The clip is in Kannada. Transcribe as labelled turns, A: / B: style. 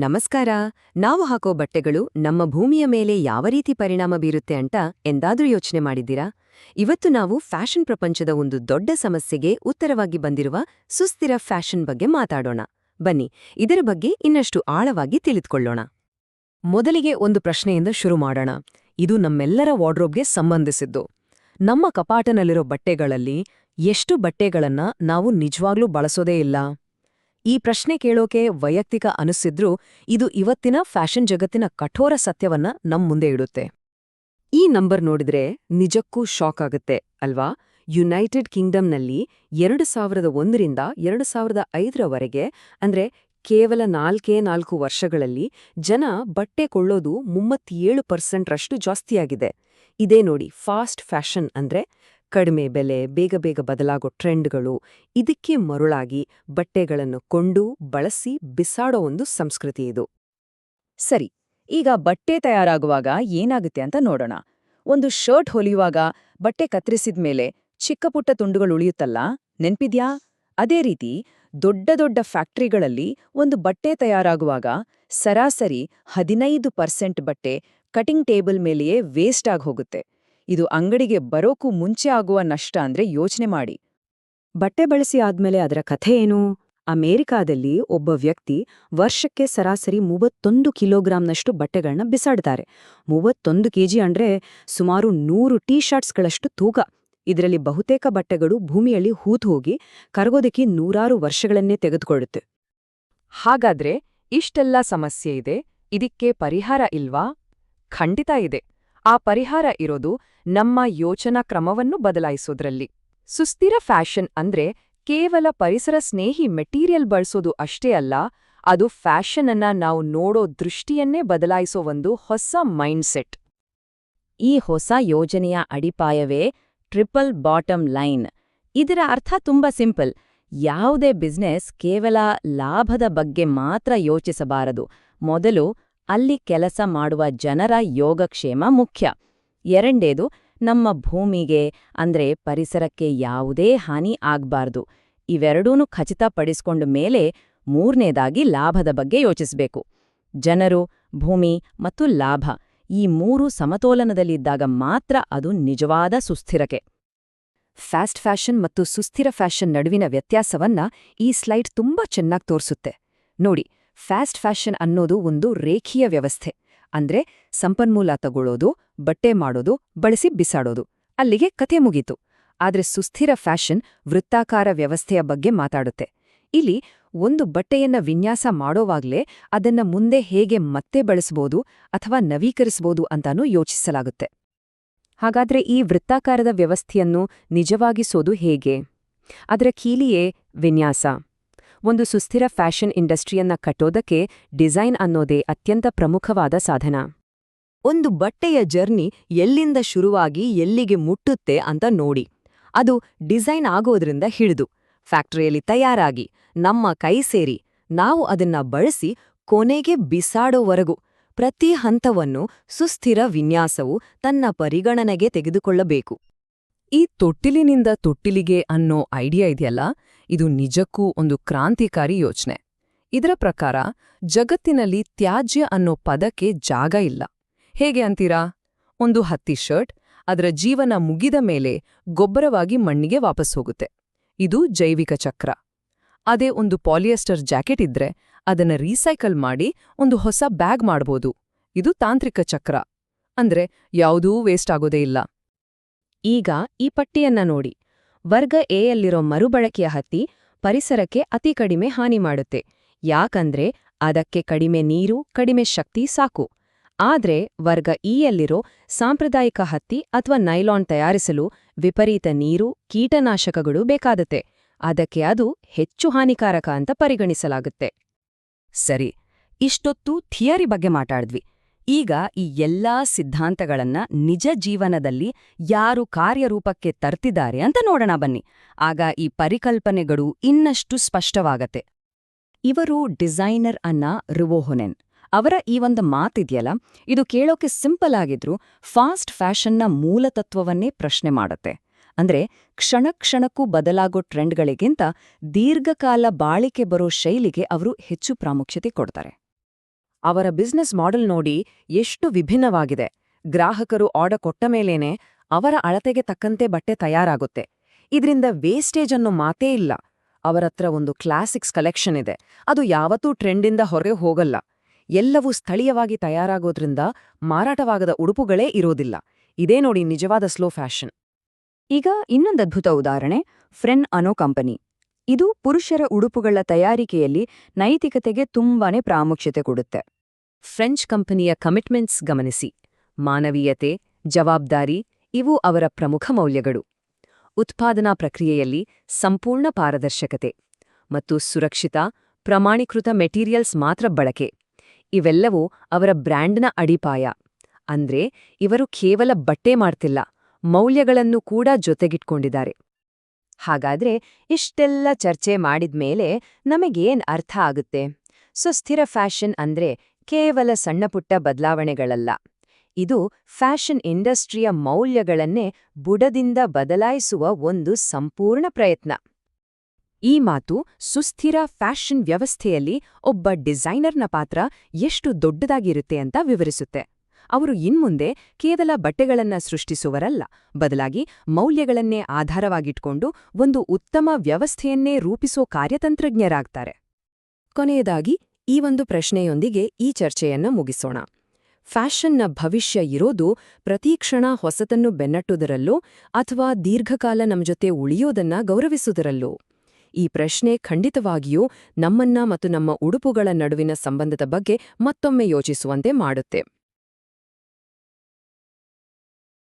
A: ನಮಸ್ಕಾರ. ನಾವು ಹಾಕೋ ಬಟ್ಟೆಗಳು ನಮ್ಮ ಭೂಮಿಯ ಮೇಲೆ ಯಾವ ರೀತಿ ಪರಿಣಾಮ ಬೀರುತ್ತೆ ಅಂತ ಎಂದಾದ್ರೂ ಯೋಚನೆ ಮಾಡಿದ್ದೀರಾ? ಇವತ್ತು ನಾವು ಫ್ಯಾಷನ್ ಪ್ರಪಂಚದ ಒಂದು ದೊಡ್ಡ ಸಮಸ್ಯೆಗೆ ಉತ್ತರವಾಗಿ ಬಂದಿರುವ ಸುಸ್ಥಿರ ಫ್ಯಾಷನ್ ಬಗ್ಗೆ ಮಾತಾಡೋಣ. ಬನ್ನಿ, ಇದರ ಬಗ್ಗೆ ಇನ್ನಷ್ಟು ಆಳವಾಗಿ ತಿಳಿದುಕೊಳ್ಳೋಣ. ಮೊದಲಿಗೆ ಒಂದು ಪ್ರಶ್ನೆಯಿಂದ ಶುರು ಮಾಡೋಣ. ಇದು ನಮ್ಮೆಲ್ಲರ ವಾರ್ಡ್ರೋಬ್ಗೆ ಸಂಬಂಧಿಸಿದ್ದು. ನಮ್ಮ ಕಪಾಟನಲ್ಲಿರೋ ಬಟ್ಟೆಗಳಲ್ಲಿ ಎಷ್ಟು ಬಟ್ಟೆಗಳನ್ನ ನಾವು ನಿಜವಾಗ್ಲೂ ಬಳಸೋದೇ ಇಲ್ಲ. ಈ ಪ್ರಶ್ನೆ ಕೇಳೋಕೆ ವೈಯಕ್ತಿಕ ಅನಿಸಿದ್ರೂ ಇದು ಇವತ್ತಿನ ಫ್ಯಾಷನ್ ಜಗತ್ತಿನ ಕಠೋರ ಸತ್ಯವನ್ನ ನಮ್ ಮುಂದೆ ಇಡುತ್ತೆ. ಈ ನಂಬರ್ ನೋಡಿದ್ರೆ ನಿಜಕ್ಕೂ ಶಾಕ್ ಆಗುತ್ತೆ, ಅಲ್ವಾ? ಯುನೈಟೆಡ್ ಕಿಂಗ್ಡಮ್ನಲ್ಲಿ ಎರಡು ಸಾವಿರದ ಒಂದರಿಂದ ಎರಡು ಸಾವಿರದ ಐದರವರೆಗೆ ಅಂದ್ರೆ ಕೇವಲ ನಾಲ್ಕೇ ನಾಲ್ಕು ವರ್ಷಗಳಲ್ಲಿ ಜನ ಬಟ್ಟೆ ಕೊಳ್ಳೋದು ಮೂವತ್ತೇಳು ಪರ್ಸೆಂಟ್ರಷ್ಟು ಜಾಸ್ತಿಯಾಗಿದೆ. ಇದೇ ನೋಡಿ, ಫಾಸ್ಟ್ ಫ್ಯಾಷನ್ ಅಂದ್ರೆ ಕಡಿಮೆ ಬೆಲೆ, ಬೇಗ ಬೇಗ ಬದಲಾಗೋ ಟ್ರೆಂಡ್ಗಳು ಇದಕ್ಕೆ ಮರುಳಾಗಿ ಬಟ್ಟೆಗಳನ್ನು ಕೊಂಡು, ಬಳಸಿ ಬಿಸಾಡೋ ಒಂದು ಸಂಸ್ಕೃತಿ ಇದು.
B: ಸರಿ, ಈಗ ಬಟ್ಟೆ ತಯಾರಾಗುವಾಗ ಏನಾಗುತ್ತೆ ಅಂತ ನೋಡೋಣ. ಒಂದು ಶರ್ಟ್ ಹೊಲಿಯುವಾಗ ಬಟ್ಟೆ ಕತ್ತರಿಸಿದ್ಮೇಲೆ ಚಿಕ್ಕ ಪುಟ್ಟ ತುಂಡುಗಳು ಉಳಿಯುತ್ತಲ್ಲ? ನೆನ್ಪಿದ್ಯಾ? ಅದೇ ರೀತಿ ದೊಡ್ಡ ದೊಡ್ಡ ಫ್ಯಾಕ್ಟ್ರಿಗಳಲ್ಲಿ ಒಂದು ಬಟ್ಟೆ ತಯಾರಾಗುವಾಗ ಸರಾಸರಿ ಹದಿನೈದು ಪರ್ಸೆಂಟ್ ಬಟ್ಟೆ ಕಟಿಂಗ್ ಟೇಬಲ್ ಮೇಲೆಯೇ ವೇಸ್ಟ್ ಆಗಿ ಹೋಗುತ್ತೆ. ಇದು ಅಂಗಡಿಗೆ ಬರೋಕ್ಕೂ ಮುಂಚೆ ಆಗುವ ನಷ್ಟ ಅಂದ್ರೆ ಯೋಚನೆ ಮಾಡಿ.
A: ಬಟ್ಟೆ ಬಳಸಿ ಆದ್ಮೇಲೆ ಅದರ ಕಥೆ ಏನು? ಅಮೆರಿಕಾದಲ್ಲಿ ಒಬ್ಬ ವ್ಯಕ್ತಿ ವರ್ಷಕ್ಕೆ ಸರಾಸರಿ ಮೂವತ್ತೊಂದು ಕಿಲೋಗ್ರಾಂನಷ್ಟು ಬಟ್ಟೆಗಳನ್ನ ಬಿಸಾಡ್ತಾರೆ. ಮೂವತ್ತೊಂದು ಕೆಜಿ ಅಂದ್ರೆ ಸುಮಾರು ನೂರು ಟೀ ಶರ್ಟ್ಸ್ಗಳಷ್ಟು ತೂಕ. ಇದರಲ್ಲಿ ಬಹುತೇಕ ಬಟ್ಟೆಗಳು ಭೂಮಿಯಲ್ಲಿ ಹೂತು ಹೋಗಿ ಕರಗೋದಕ್ಕೆ ನೂರಾರು ವರ್ಷಗಳನ್ನೇ ತೆಗೆದುಕೊಳ್ಳುತ್ತೆ.
B: ಹಾಗಾದ್ರೆ ಇಷ್ಟೆಲ್ಲ ಸಮಸ್ಯೆ ಇದೆ? ಇದಕ್ಕೆ ಪರಿಹಾರ ಇಲ್ವಾ? ಖಂಡಿತ ಇದೆ. ಆ ಪರಿಹಾರ ಇರೋದು ನಮ್ಮ ಯೋಚನಾ ಕ್ರಮವನ್ನು ಬದಲಾಯಿಸೋದ್ರಲ್ಲಿ. ಸುಸ್ಥಿರ ಫ್ಯಾಷನ್ ಅಂದ್ರೆ ಕೇವಲ ಪರಿಸರ ಸ್ನೇಹಿ ಮೆಟೀರಿಯಲ್ ಬಳಸೋದು ಅಷ್ಟೇ ಅಲ್ಲ, ಅದು ಫ್ಯಾಷನ್ ಅನ್ನ ನಾವು ನೋಡೋ ದೃಷ್ಟಿಯನ್ನೇ ಬದಲಾಯಿಸೋ ಒಂದು ಹೊಸ ಮೈಂಡ್ಸೆಟ್. ಈ ಹೊಸ ಯೋಜನೆಯ ಅಡಿಪಾಯವೇ ಟ್ರಿಪಲ್ ಬಾಟಮ್ ಲೈನ್. ಇದರ ಅರ್ಥ ತುಂಬಾ ಸಿಂಪಲ್. ಯಾವುದೇ ಬಿಸ್ನೆಸ್ ಕೇವಲ ಲಾಭದ ಬಗ್ಗೆ ಮಾತ್ರ ಯೋಚಿಸಬಾರದು. ಮೊದಲು ಅಲ್ಲಿ ಕೆಲಸ ಮಾಡುವ ಜನರ ಯೋಗಕ್ಷೇಮ ಮುಖ್ಯ. ಎರಡೇದು ನಮ್ಮ ಭೂಮಿಗೆ, ಅಂದ್ರೆ ಪರಿಸರಕ್ಕೆ ಯಾವುದೇ ಹಾನಿ ಆಗ್ಬಾರ್ದು. ಇವೆರಡೂನು ಖಚಿತಪಡಿಸ್ಕೊಂಡ ಮೇಲೆ ಮೂರನೇದಾಗಿ ಲಾಭದ ಬಗ್ಗೆ ಯೋಚಿಸಬೇಕು. ಜನರು, ಭೂಮಿ ಮತ್ತು ಲಾಭ, ಈ ಮೂರು ಸಮತೋಲನದಲ್ಲಿದ್ದಾಗ ಮಾತ್ರ ಅದು ನಿಜವಾದ ಸುಸ್ಥಿರಕೆ.
A: ಫ್ಯಾಸ್ಟ್ ಫ್ಯಾಷನ್ ಮತ್ತು ಸುಸ್ಥಿರ ಫ್ಯಾಷನ್ ನಡುವಿನ ವ್ಯತ್ಯಾಸವನ್ನ ಈ ಸ್ಲೈಡ್ ತುಂಬಾ ಚೆನ್ನಾಗಿ ತೋರಿಸುತ್ತೆ. ನೋಡಿ ಫ್ಯಾಸ್ಟ್ ಫ್ಯಾಷನ್ ಅನ್ನೋದು ಒಂದು ರೇಖೀಯ ವ್ಯವಸ್ಥೆ. ಅಂದ್ರೆ ಸಂಪನ್ಮೂಲ ತಗೊಳ್ಳೋದು, ಬಟ್ಟೆ ಮಾಡೋದು, ಬಳಸಿ ಬಿಸಾಡೋದು. ಅಲ್ಲಿಗೆ ಕಥೆ ಮುಗೀತು. ಆದ್ರೆ ಸುಸ್ಥಿರ ಫ್ಯಾಷನ್ ವೃತ್ತಾಕಾರ ವ್ಯವಸ್ಥೆಯ ಬಗ್ಗೆ ಮಾತಾಡುತ್ತೆ. ಇಲ್ಲಿ ಒಂದು ಬಟ್ಟೆಯನ್ನ ವಿನ್ಯಾಸ ಮಾಡೋವಾಗ್ಲೇ ಅದನ್ನ ಮುಂದೆ ಹೇಗೆ ಮತ್ತೆ ಬಳಸಬಹುದು ಅಥವಾ ನವೀಕರಿಸಬಹುದು ಅಂತಾನೂ ಯೋಚಿಸಲಾಗುತ್ತೆ. ಹಾಗಾದ್ರೆ ಈ ವೃತ್ತಾಕಾರದ ವ್ಯವಸ್ಥೆಯನ್ನು ನಿಜವಾಗಿಸೋದು ಹೇಗೆ? ಅದರ ಕೀಲಿಯೇ ವಿನ್ಯಾಸ. ಒಂದು ಸುಸ್ಥಿರ ಫ್ಯಾಷನ್ ಇಂಡಸ್ಟ್ರಿಯನ್ನ ಕಟ್ಟೋದಕ್ಕೆ ಡಿಸೈನ್ ಅನ್ನೋದೇ ಅತ್ಯಂತ ಪ್ರಮುಖವಾದ ಸಾಧನ. ಒಂದು ಬಟ್ಟೆಯ ಜರ್ನಿ ಎಲ್ಲಿಂದ ಶುರುವಾಗಿ ಎಲ್ಲಿಗೆ ಮುಟ್ಟುತ್ತೆ ಅಂತ ನೋಡಿ. ಅದು ಡಿಸೈನ್ ಆಗೋದ್ರಿಂದ ಹಿಡಿದು. ಫ್ಯಾಕ್ಟರಿಯಲ್ಲಿ ತಯಾರಾಗಿ, ನಮ್ಮ ಕೈ ಸೇರಿ, ನಾವು ಅದನ್ನ ಬಳಸಿ ಕೊನೆಗೆ ಬಿಸಾಡೋವರೆಗೂ ಪ್ರತಿ ಹಂತವನ್ನು ಸುಸ್ಥಿರ ವಿನ್ಯಾಸವು ತನ್ನ ಪರಿಗಣನೆಗೆ ತೆಗೆದುಕೊಳ್ಳಬೇಕು. ಈ ತೊಟ್ಟಿಲಿನಿಂದ ತೊಟ್ಟಿಲಿಗೆ ಅನ್ನೋ ಐಡಿಯಾ ಇದೆಯಲ್ಲ? ಇದು ನಿಜಕ್ಕೂ ಒಂದು ಕ್ರಾಂತಿಕಾರಿ ಯೋಚನೆ. ಇದರ ಪ್ರಕಾರ, ಜಗತ್ತಿನಲ್ಲಿ ತ್ಯಾಜ್ಯ ಅನ್ನೋ ಪದಕ್ಕೆ ಜಾಗ ಇಲ್ಲ. ಹೇಗೆ ಅಂತೀರಾ? ಒಂದು ಹತ್ತಿ ಶರ್ಟ್, ಅದರ ಜೀವನ ಮುಗಿದ ಮೇಲೆ ಗೊಬ್ಬರವಾಗಿ ಮಣ್ಣಿಗೆ ವಾಪಸ್ ಹೋಗುತ್ತೆ. ಇದು ಜೈವಿಕ ಚಕ್ರ. ಅದೇ ಒಂದು ಪಾಲಿಯೆಸ್ಟರ್ ಜಾಕೆಟ್ ಇದ್ರೆ ಅದನ್ನ ರೀಸೈಕಲ್ ಮಾಡಿ ಒಂದು ಹೊಸ ಬ್ಯಾಗ್ ಮಾಡ್ಬೋದು. ಇದು ತಾಂತ್ರಿಕ ಚಕ್ರ. ಅಂದ್ರೆ ಯಾವುದೂ ವೇಸ್ಟ್ ಆಗೋದೇ ಇಲ್ಲ. ಈಗ ಈ ಪಟ್ಟಿಯನ್ನ ನೋಡಿ. ವರ್ಗ ಎಯಲ್ಲಿರೋ ಮರುಬಳಕೆಯ ಹತ್ತಿ ಪರಿಸರಕ್ಕೆ ಅತಿ ಕಡಿಮೆ ಹಾನಿ ಮಾಡುತ್ತೆ. ಯಾಕಂದ್ರೆ ಅದಕ್ಕೆ ಕಡಿಮೆ ನೀರು, ಕಡಿಮೆ ಶಕ್ತಿ ಸಾಕು. ಆದ್ರೆ ವರ್ಗ ಇಯಲ್ಲಿರೋ ಸಾಂಪ್ರದಾಯಿಕ ಹತ್ತಿ ಅಥವಾ ನೈಲಾನ್ ತಯಾರಿಸಲು ವಿಪರೀತ ನೀರು, ಕೀಟನಾಶಕಗಳು ಬೇಕಾದತೆ ಅದಕ್ಕೆ ಅದು ಹೆಚ್ಚು ಹಾನಿಕಾರಕ ಅಂತ ಪರಿಗಣಿಸಲಾಗುತ್ತೆ. ಸರಿ, ಇಷ್ಟೊತ್ತು ಥಿಯರಿ ಬಗ್ಗೆ ಮಾತಾಡಿದ್ವಿ. ಈಗ ಈ ಎಲ್ಲಾ ಸಿದ್ಧಾಂತಗಳನ್ನ ನಿಜ ಜೀವನದಲ್ಲಿ ಯಾರು ಕಾರ್ಯರೂಪಕ್ಕೆ ತರ್ತಿದ್ದಾರೆ ಅಂತ ನೋಡೋಣ ಬನ್ನಿ. ಆಗ ಈ ಪರಿಕಲ್ಪನೆಗಳು ಇನ್ನಷ್ಟು ಸ್ಪಷ್ಟವಾಗತ್ತೆ. ಇವರು ಡಿಸೈನರ್ ಅನ್ನ ರುವೋಹೊನೆನ್. ಅವರ ಈ ಒಂದು ಮಾತಿದೆಯಲ್ಲ, ಇದು ಕೇಳೋಕೆ ಸಿಂಪಲ್ ಆಗಿದ್ರೂ ಫಾಸ್ಟ್ ಫ್ಯಾಷನ್ನ ಮೂಲತತ್ವವನ್ನೇ ಪ್ರಶ್ನೆ ಮಾಡುತ್ತೆ. ಅಂದ್ರೆ ಕ್ಷಣ ಕ್ಷಣಕ್ಕೂ ಬದಲಾಗೋ ಟ್ರೆಂಡ್ಗಳಿಗಿಂತ ದೀರ್ಘಕಾಲ ಬಾಳಿಕೆ ಬರೋ ಶೈಲಿಗೆ ಅವರು ಹೆಚ್ಚು ಪ್ರಾಮುಖ್ಯತೆ ಕೊಡ್ತಾರೆ. ಅವರ ಬಿಸ್ನೆಸ್ ಮಾಡೆಲ್ ನೋಡಿ ಎಷ್ಟು ವಿಭಿನ್ನವಾಗಿದೆ. ಗ್ರಾಹಕರು ಆರ್ಡರ್ ಕೊಟ್ಟ ಮೇಲೇನೆ ಅವರ ಅಳತೆಗೆ ತಕ್ಕಂತೆ ಬಟ್ಟೆ ತಯಾರಾಗುತ್ತೆ. ಇದರಿಂದ ವೇಸ್ಟೇಜ್ ಅನ್ನೋ ಮಾತೇ ಇಲ್ಲ. ಅವರತ್ರ ಒಂದು ಕ್ಲಾಸಿಕ್ಸ್ ಕಲೆಕ್ಷನ್ ಇದೆ. ಅದು ಯಾವತ್ತೂ ಟ್ರೆಂಡಿಂದ ಹೊರಗೆ ಹೋಗಲ್ಲ. ಎಲ್ಲವೂ ಸ್ಥಳೀಯವಾಗಿ ತಯಾರಾಗೋದ್ರಿಂದ ಮಾರಾಟವಾಗದ ಉಡುಪುಗಳೇ ಇರೋದಿಲ್ಲ. ಇದೇ ನೋಡಿ ನಿಜವಾದ ಸ್ಲೋ ಫ್ಯಾಷನ್
B: ಈಗ ಇನ್ನೊಂದು ಅದ್ಭುತ ಉದಾಹರಣೆ ಫ್ರೆನ್ ಅನೋ ಕಂಪನಿ ಇದು ಪುರುಷರ ಉಡುಪುಗಳ ತಯಾರಿಕೆಯಲ್ಲಿ ನೈತಿಕತೆಗೆ ತುಂಬಾನೇ ಪ್ರಾಮುಖ್ಯತೆ ಕೊಡುತ್ತೆ.
A: ಫ್ರೆಂಚ್ ಕಂಪನಿಯ ಕಮಿಟ್ಮೆಂಟ್ಸ್ ಗಮನಿಸಿ. ಮಾನವೀಯತೆ, ಜವಾಬ್ದಾರಿ, ಇವು ಅವರ ಪ್ರಮುಖ ಮೌಲ್ಯಗಳು. ಉತ್ಪಾದನಾ ಪ್ರಕ್ರಿಯೆಯಲ್ಲಿ ಸಂಪೂರ್ಣ ಪಾರದರ್ಶಕತೆ ಮತ್ತು ಸುರಕ್ಷಿತ, ಪ್ರಮಾಣೀಕೃತ ಮೆಟೀರಿಯಲ್ಸ್ ಮಾತ್ರ ಬಳಕೆ. ಇವೆಲ್ಲವೂ ಅವರ ಬ್ರ್ಯಾಂಡ್ನ ಅಡಿಪಾಯ. ಅಂದ್ರೆ ಇವರು ಕೇವಲ ಬಟ್ಟೆ ಮಾಡ್ತಿಲ್ಲ, ಮೌಲ್ಯಗಳನ್ನು ಕೂಡ ಜೊತೆಗಿಟ್ಕೊಂಡಿದ್ದಾರೆ. ಹಾಗಾದ್ರೆ ಇಷ್ಟೆಲ್ಲ ಚರ್ಚೆ ಮಾಡಿದ್ಮೇಲೆ ನಮಗೇನ್ ಅರ್ಥ ಆಗುತ್ತೆ? ಸುಸ್ಥಿರ ಫ್ಯಾಷನ್ ಅಂದ್ರೆ ಕೇವಲ ಸಣ್ಣಪುಟ್ಟ ಬದಲಾವಣೆಗಳಲ್ಲ. ಇದು ಫ್ಯಾಷನ್ ಇಂಡಸ್ಟ್ರಿಯ ಮೌಲ್ಯಗಳನ್ನೇ ಬುಡದಿಂದ ಬದಲಾಯಿಸುವ ಒಂದು ಸಂಪೂರ್ಣ ಪ್ರಯತ್ನ. ಈ ಮಾತು ಸುಸ್ಥಿರ ಫ್ಯಾಷನ್ ವ್ಯವಸ್ಥೆಯಲ್ಲಿ ಒಬ್ಬ ಡಿಸೈನರ್ನ ಪಾತ್ರ ಎಷ್ಟು ದೊಡ್ಡದಾಗಿರುತ್ತೆ ಅಂತ ವಿವರಿಸುತ್ತೆ. ಅವರು ಇನ್ಮುಂದೆ ಕೇವಲ ಬಟ್ಟೆಗಳನ್ನ ಸೃಷ್ಟಿಸುವರಲ್ಲ, ಬದಲಾಗಿ ಮೌಲ್ಯಗಳನ್ನೇ ಆಧಾರವಾಗಿಟ್ಕೊಂಡು ಒಂದು ಉತ್ತಮ ವ್ಯವಸ್ಥೆಯನ್ನೇ ರೂಪಿಸೋ ಕಾರ್ಯತಂತ್ರಜ್ಞರಾಗ್ತಾರೆ. ಕೊನೆಯದಾಗಿ, ಈ ಒಂದು ಪ್ರಶ್ನೆಯೊಂದಿಗೆ ಈ ಚರ್ಚೆಯನ್ನ ಮುಗಿಸೋಣ. ಫ್ಯಾಷನ್ನ ಭವಿಷ್ಯ ಇರೋದು ಪ್ರತೀಕ್ಷಣ ಹೊಸತನ್ನು ಬೆನ್ನಟ್ಟುವುದರಲ್ಲೋ ಅಥವಾ ದೀರ್ಘಕಾಲ ನಮ್ಮ ಜೊತೆ ಉಳಿಯೋದನ್ನ ಗೌರವಿಸುವುದರಲ್ಲೋ ಈ ಪ್ರಶ್ನೆ ಖಂಡಿತವಾಗಿಯೂ ನಮ್ಮನ್ನ ಮತ್ತು ನಮ್ಮ ಉಡುಪುಗಳ ನಡುವಿನ ಸಂಬಂಧದ ಬಗ್ಗೆ ಮತ್ತೊಮ್ಮೆ ಯೋಚಿಸುವಂತೆ ಮಾಡುತ್ತೆ.